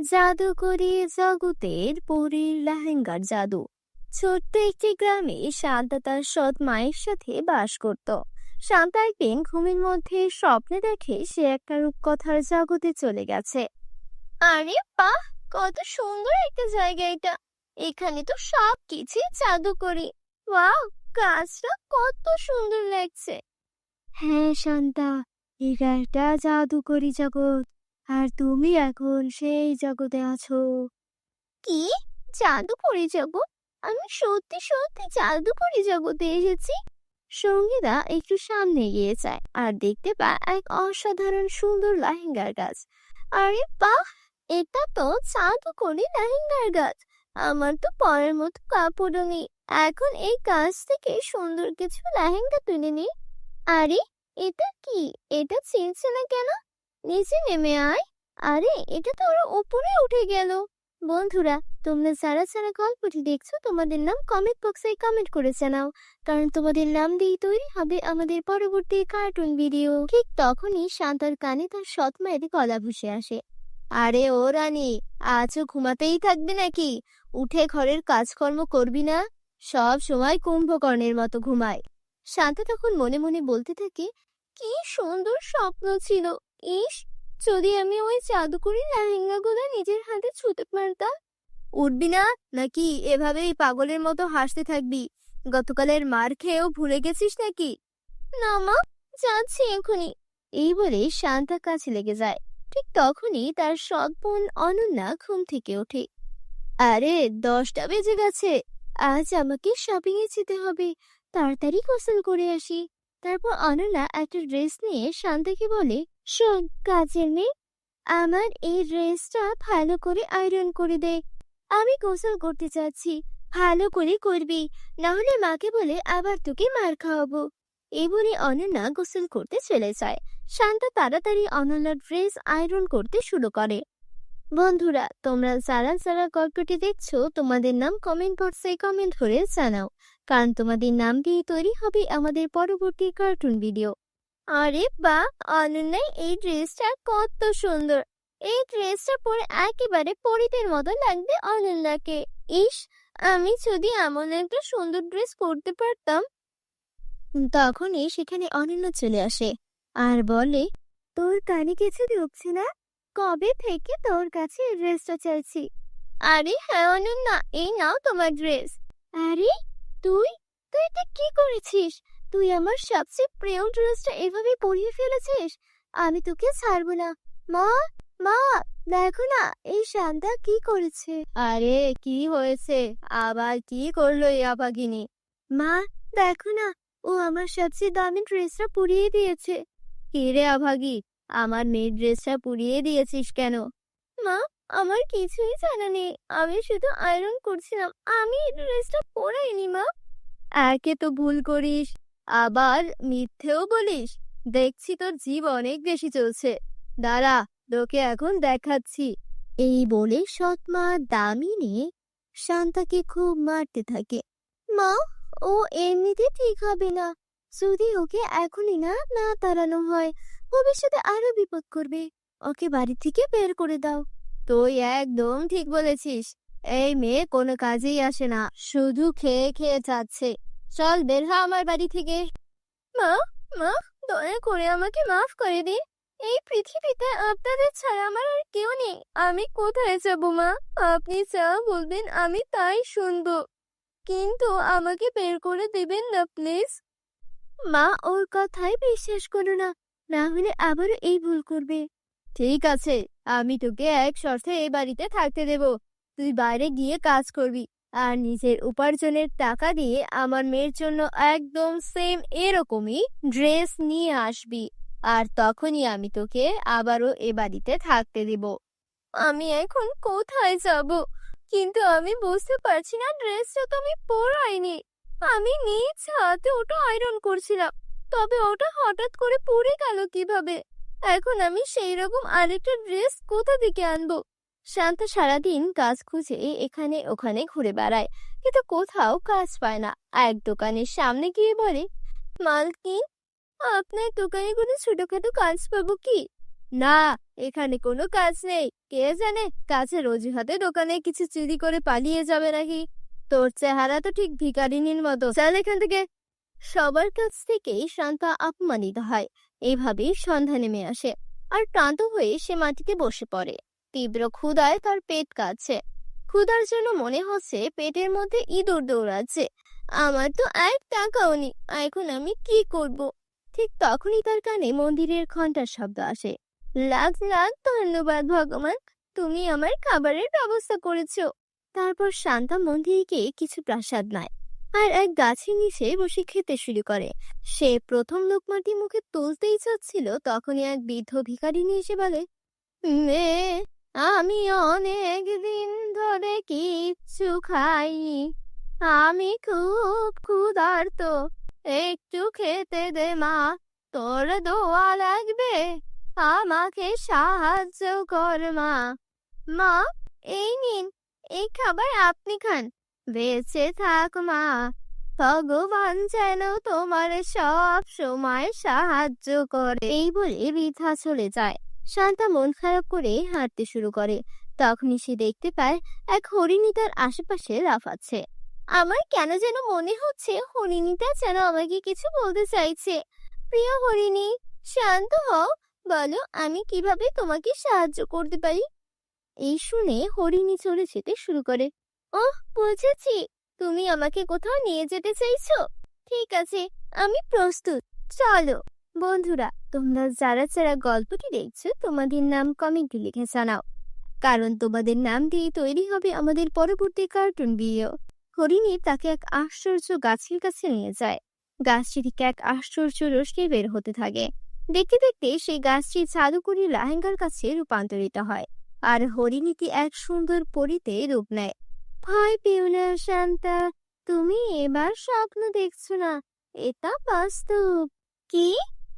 জাদুকরি জগতের পরীর লেহেঙ্গার জাদু। ছোট্ট একটি গ্রামে শান্তা তার সৎ মায়ের সাথে বাস করত। শান্তা একদিন ঘুমের মধ্যে স্বপ্নে দেখে সে একটা রূপকথার জগতে চলে গেছে। আরে বাহ! কত সুন্দর একটা জায়গা এটা। এখানে তো সব কিছুই জাদুকরি। ওয়াও! গাছটা কত সুন্দর লাগছে। হ্যাঁ শান্তা এটা একটা জাদুকরি জগৎ। আর তুমি এখন সেই জগতে আছো। কি? জাদুকরি জগৎ? আমি সত্যি সত্যি জাদুকরি জগতে এসেছি। সঙ্গীতা একটু সামনে গিয়ে যায় আর দেখতে পায় এক অসাধারণ সুন্দর লেহেঙ্গার গাছ। আরে বাহ! এটা তো জাদুকরি লেহেঙ্গার গাছ। আমার তো পরের মতো কাপড়ও নেই। এখন এই গাছ থেকে সুন্দর কিছু লেহেঙ্গা তুলে নি আরে, এটা কি? এটা চিনছে না কেন? নিচে নেমে আয়। আরে, এটা তো ওরা উপরে উঠে গেল। বন্ধুরা, তোমরা যারা যারা গল্পটি দেখছ, তোমাদের নাম কমেন্ট বক্সে কমেন্ট করে জানাও। কারণ তোমাদের নাম দিয়ে তৈরি হবে আমাদের পরবর্তী কার্টুন ভিডিও ঠিক তখনই শান্তার কানে তার সৎ মায়ের গলা ভুসে আসে। আরে ও রানী, আজও ঘুমাতেই থাকবে নাকি? উঠে ঘরের কাজকর্ম করবি না? সব সময় কুম্ভকর্ণের মতো ঘুমায়। শান্তা তখন মনে মনে বলতে থাকে, কি সুন্দর স্বপ্ন ছিল। ইস, যদি আমি ওই জাদুকরি লেহেঙ্গাগুলো নিজের হাতে ছুতে পারতাম। উঠবি না, নাকি এভাবেই পাগলের মতো হাসতে থাকবি? গতকালের মার খেয়েও ভুলে গেছিস নাকি? না মা, যাচ্ছি এখনই এই বলে শান্তা কাছে লেগে যায়। ঠিক তখনই তার সৎ বোন অনন্যা ঘুম থেকে ওঠে। আরে, দশটা বেজে গেছে। আজ আমাকে শপিং এ যেতে হবে। তাড়াতাড়ি গোসল করে আসি। তারপর অনন্যা একটা ড্রেস নিয়ে শান্তাকে বলে শোন, কাজের মেয়ে। আমার এই ড্রেসটা ভালো করে আয়রন করে দে। আমি গোসল করতে চাচ্ছি ভালো করে করবি। নাহলে মাকে বলে আবার তোকে মার খাওয়াবো। এই বলে অনন্যা গোসল করতে চলে যায়। শান্তা তাড়াতাড়ি অনন্যার ড্রেস আয়রন করতে শুরু করে। বন্ধুরা, তোমরা যারা যারা গল্পটি দেখছ, তোমাদের নাম কমেন্ট বক্সে কমেন্ট করে জানাও। কারণ তোমাদের নাম দিয়ে তৈরি হবে আমাদের পরবর্তী কার্টুন ভিডিও আরে বা অনন্যাই এই ড্রেসটা কত সুন্দর। এই ড্রেসটা পরে একেবারে পরিদের মতো লাগবে অনন্যাকে। ইস, আমি যদি এমন একটা সুন্দর ড্রেস পরতে পারতাম। তখনই সেখানে অনন্য চলে আসে আর বলে, তোর কানে কিছু ঢুকছে না? কবে থেকে তোর কাছে ড্রেসটা চাইছি? আরে হ্যাঁ অনন্যা, এই নাও তোমার ড্রেস আরে, তুই? তুই এটা কি করেছিস? তুই আমার সবচেয়ে প্রিয় ড্রেসটা এভাবে পরিয়ে ফেলেছিস? আমি তোকে ছাড়বো না। মা মা দেখো না এই শান্তা কি করেছে? আরে কি হয়েছে? আবার কি করল এই আবাগিনী মা দেখো না ও আমার সবচেয়ে দামি ড্রেসটা পুড়িয়ে দিয়েছে। কে রে আভাগী আমার মেয়ের ড্রেসটা পুড়িয়ে দিয়েছিস কেন? মা আমার কিছুই জানা নেই। আমি শুধু আয়রন করছিলাম। আমি এই ড্রেসটা পরাইনি মা। একে তো ভুল করিস। আবার মিথ্যেও বলিস? দেখছি তোর জীব অনেক বেশি চলছে। দাঁড়া, তোকে এখন দেখাচ্ছি। এই বলে সৎমা দামিনী শান্তাকে খুব মারতে থাকে। মা, ও এমনিতে ঠিক হবে না। যদি ওকে এখনই না না তাড়ানো হয়, ভবিষ্যতে আরও বিপদ করবে। ওকে বাড়ি থেকে বের করে দাও। তুই একদম ঠিক বলেছিস। এই মেয়ে কোনো কাজেই আসে না, শুধু খেয়ে খেয়ে যাচ্ছে। চল বের হ আমার বাড়ি থেকে। মা মা দয়া করে আমাকে মাফ করে দিন। এই পৃথিবীতে আপনাদের ছাড়া আমার আর কেউ নেই। আমি কোথায় যাব মা? আপনি যা বলবেন আমি তাই শুনব। কিন্তু আমাকে বের করে দেবেন না প্লিজ। মা ওর কথাই বিশ্বাস করো না। না হলে আবারও এই ভুল করবে। ঠিক আছে আমি তোকে এক শর্তে এই বাড়িতে থাকতে দেব। তুই বাইরে গিয়ে কাজ করবি। আর নিজের উপার্জনের টাকা দিয়ে আমার মেয়ের জন্য একদম সেম এরকমই ড্রেস নিয়ে আসবি। আর তখনই আমি তোকে আবারও এ বাড়িতে থাকতে দেব। আমি এখন কোথায় যাব? কিন্তু আমি বুঝতে পারছি না ড্রেসটা তো আমি পরাইনি। আমি নিজ হাতে ওটা আয়রন করছিলাম। তবে ওটা হঠাৎ করে পড়ে গেল কীভাবে? এখন আমি সেই রকম আরেকটা ড্রেস কোথা থেকে আনব? শান্তা সারাদিন কাজ খুঁজে এখানে ওখানে ঘুরে বেড়ায়। কিন্তু কোথাও কাজ পায় না। এক দোকানের সামনে গিয়ে বলে, মালকিন, আপনার দোকানে কোনো ছোটখাটো কাজ পাবো কি? না, এখানে কোনো কাজ নেই। কে জানে কাছের অজুহাতে দোকানে কিছু চুরি করে পালিয়ে যাবে নাকি? তোর চেহারা তো ঠিক ভিকারিনীর মতো। চল এখান থেকে। সবার কাছ থেকেই শান্তা অপমানিত হয়। এইভাবেই সন্ধ্যা নেমে আসে। আর ক্লান্ত হয়ে সে মাটিতে বসে পড়ে। তীব্র ক্ষুধায় তার পেট কাছে ক্ষুধার জন্য মনে হচ্ছে পেটের মধ্যে ইঁদুর দৌড়াচ্ছে। আমার তো এক টাকাও নেই এখন আমি কি করব? ঠিক তখনই তার কানে মন্দিরের ঘণ্টার শব্দ আসে। লাখ লাখ ধন্যবাদ ভগবান, তুমি আমার খাবারের ব্যবস্থা করেছ। তারপর শান্তা মন্দিরে গিয়ে কিছু প্রাসাদ নেয় আর এক গাছের নিচে বসে খেতে শুরু করে। সে প্রথম লোকমাটি মুখে তুলতেই চাচ্ছিল, তখনই এক বৃদ্ধ ভিখারিনী এসে বলে মেয়ে আমি অনেক দিন ধরে কিচ্ছু খাইনি আমি খুব ক্ষুধার্ত। একটু খেতে দে মা, তোর দোয়া লাগবে? আমাকে সাহায্য কর মা। মা, এই নিন, এই খাবার আপনি খান। বেঁচে থাক মা। ভগবান যেন তোমার সব সময় সাহায্য করে। এই বলে বৃথা চলে যায়। শান্তা মন খারাপ করে হাঁটতে শুরু করে। তখনই সে দেখতে পায় এক হরিণী তার আশেপাশে লাফাচ্ছে। আমার কেন যেন মনে হচ্ছে হরিণীটা যেন আমাকে কিছু বলতে চাইছে। প্রিয় হরিণী, শান্ত হও। বলো, আমি কীভাবে তোমাকে সাহায্য করতে পারি? এই শুনে হরিণী চলে যেতে শুরু করে। ওহ, বুঝেছি। তুমি আমাকে কোথাও নিয়ে যেতে চাইছো? ঠিক আছে, আমি প্রস্তুত। চলো। বন্ধুরা, তোমরা যারা যারা গল্পটি দেখছ, তোমাদের নাম কমেন্টে লিখে জানাও। কারণ তোমাদের নাম দিয়ে তৈরি হবে আমাদের পরবর্তী কার্টুন ভিডিও হরিণী তাকে এক আশ্চর্য গাছের কাছে নিয়ে যায়। গাছটি থেকে এক আশ্চর্য রশ্মি বের হতে থাকে। দেখতে দেখতে সেই গাছটি জাদুকরি লাহেঙ্গার কাছে রূপান্তরিত হয় আর হরিণীটি এক সুন্দর পরিতে রূপ নেয়। ভয় পেও না, শান্তা, তুমি এবার স্বপ্ন দেখছ না, এটা বাস্তব। কি?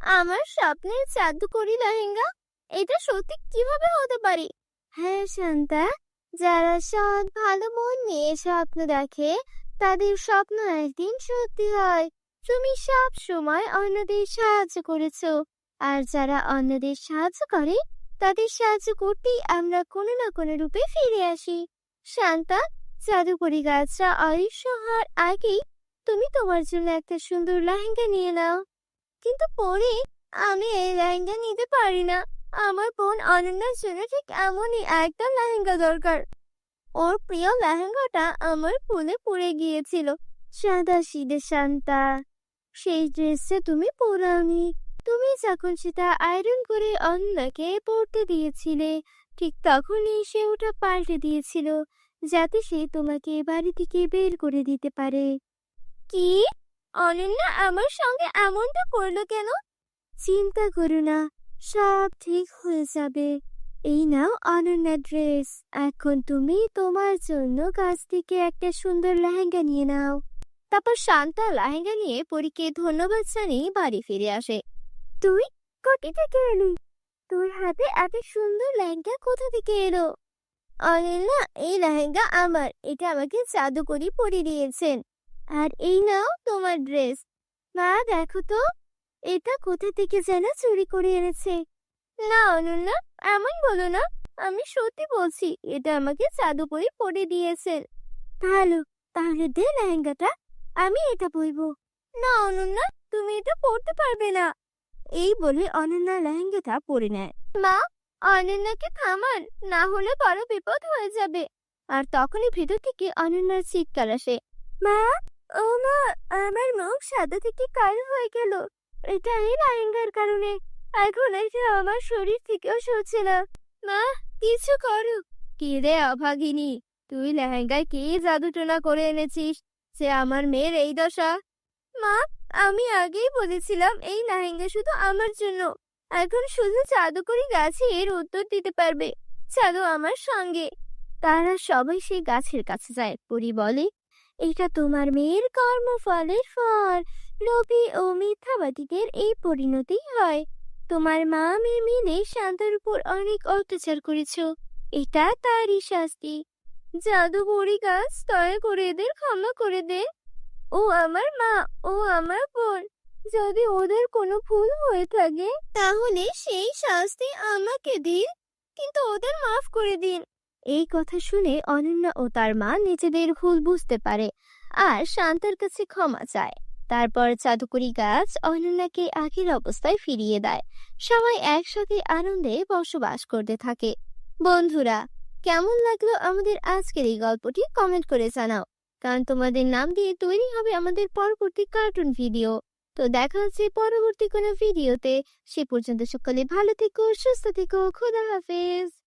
আমার স্বপ্নের জাদুকরি লেহেঙ্গা, এটা সত্যি কীভাবে হতে পারে? হ্যাঁ শান্তা। যারা সৎ, ভালো মন নিয়ে স্বপ্ন দেখে, তাদের স্বপ্ন একদিন সত্যি হয়। তুমি সব সময় অন্যদের সাহায্য করেছ। আর যারা অন্যদের সাহায্য করে, তাদের সাহায্য করতেই আমরা কোনো না কোনো রূপে ফিরে আসি। শান্তা, জাদুকরি গাছরা অদৃশ্য হওয়ার আগেই তুমি তোমার জন্য একটা সুন্দর লেহেঙ্গা নিয়ে নাও। কিন্তু পরে আমি এই লেহেঙ্গা নিতে পারি না। আমার বোন অনন্যার জন্য ঠিক এমনই একটা লেহেঙ্গা দরকার। ওর প্রিয় লেহেঙ্গাটা আমার ফুলে পড়ে গিয়েছিল। সাদা সিদে শান্তা, সেই ড্রেসটা তুমি পরাওনি তুমি যখন সেটা আয়রন করে অন্যকে পরতে দিয়েছিলে, ঠিক তখনই সে ওটা পাল্টে দিয়েছিল, যাতে সে তোমাকে বাড়ি থেকে বের করে দিতে পারে। কি? অনন্যা আমার সঙ্গে এমনটা করল কেন? চিন্তা করো না, সব ঠিক হয়ে যাবে। এই নাও অনন্যা ড্রেস। এখন তুমি তোমার জন্য কাছ থেকে একটা সুন্দর লেহেঙ্গা নিয়ে নাও। তারপর শান্তা লেহেঙ্গা নিয়ে পরীকে ধন্যবাদ জানিয়ে বাড়ি ফিরে আসে। তুই কোটি থেকে এলি? তোর হাতে এত সুন্দর লেহেঙ্গা কোথা থেকে এলো? অনিল্লা এই লেহেঙ্গা আমার। এটা আমাকে জাদুকরি পরিয়ে দিয়েছেন। আর এই নাও তোমার ড্রেস। মা, দেখো তো, এটা কোথা থেকে যেন চুরি করে এনেছে। না, অনন্যা, এমন বলো না, আমি সত্যি বলছি, এটা আমাকে জাদুকরি পরে দিয়েছে ভালো, তাহলে দে লেহেঙ্গাটা, আমি এটা পরবো। না, অনন্যা, তুমি এটা পরতে পারবে না। এই বলে অনন্যা লেহেঙ্গাটা পরে নেয়। মা, অনন্যাকে থামান, না হলে বড় বিপদ হয়ে যাবে। আর তখনই ভেতর থেকে অনন্যার চিৎকার আসে। মা ও মা, আমার মুখ সাদা থেকে কালো হয়ে গেল। এটা এই লেহেঙ্গার কারণে। এখন এটা আমার শরীর থেকেও সরছে না। মা, কিছু করো। কি রে অভাগিনী, তুই লেহেঙ্গায় কি জাদুটোনা করে এনেছিস? যে আমার মেয়ের এই দশা। মা, আমি আগেই বলেছিলাম এই লেহেঙ্গা শুধু আমার জন্য। এখন শুধু জাদুকরি গাছে এর উত্তর দিতে পারবে। চলো আমার সঙ্গে। তারা সবাই সেই গাছের কাছে যায়। পরি বলে এটা তোমার মেয়ের কর্মফলের ফল। লোভী ও মিথ্যাবাদীদের এই পরিণতি হয়। তোমার মা মেয়ে মিলে শান্তার উপর অনেক অত্যাচার করেছ। এটা তারই শাস্তি। জাদুকরি গাছ দয়া করে এদের ক্ষমা করে দে। ও আমার মা, ও আমার বোন, যদি ওদের কোনো ভুল হয়ে থাকে, তাহলে সেই শাস্তি আমাকে দিন। কিন্তু ওদের মাফ করে দিন। এই কথা শুনে অনন্যা ও তার মা নিজেদের ভুল বুঝতে পারে আর শান্তার কাছে ক্ষমা চায়। তারপর জাদুকরি গাছ অনন্যাকে আগের অবস্থায় ফিরিয়ে দেয়। সবাই একসাথে আনন্দে বসবাস করতে থাকে। বন্ধুরা, কেমন লাগল আমাদের আজকের এই গল্পটি কমেন্ট করে জানাও। কারণ তোমাদের নাম দিয়ে তৈরি হবে আমাদের পরবর্তী কার্টুন ভিডিও। তো দেখা হচ্ছে পরবর্তী কোনো ভিডিওতে। সে পর্যন্ত সকলে ভালো থেকো, সুস্থ থেকো, খোদা হাফেজ।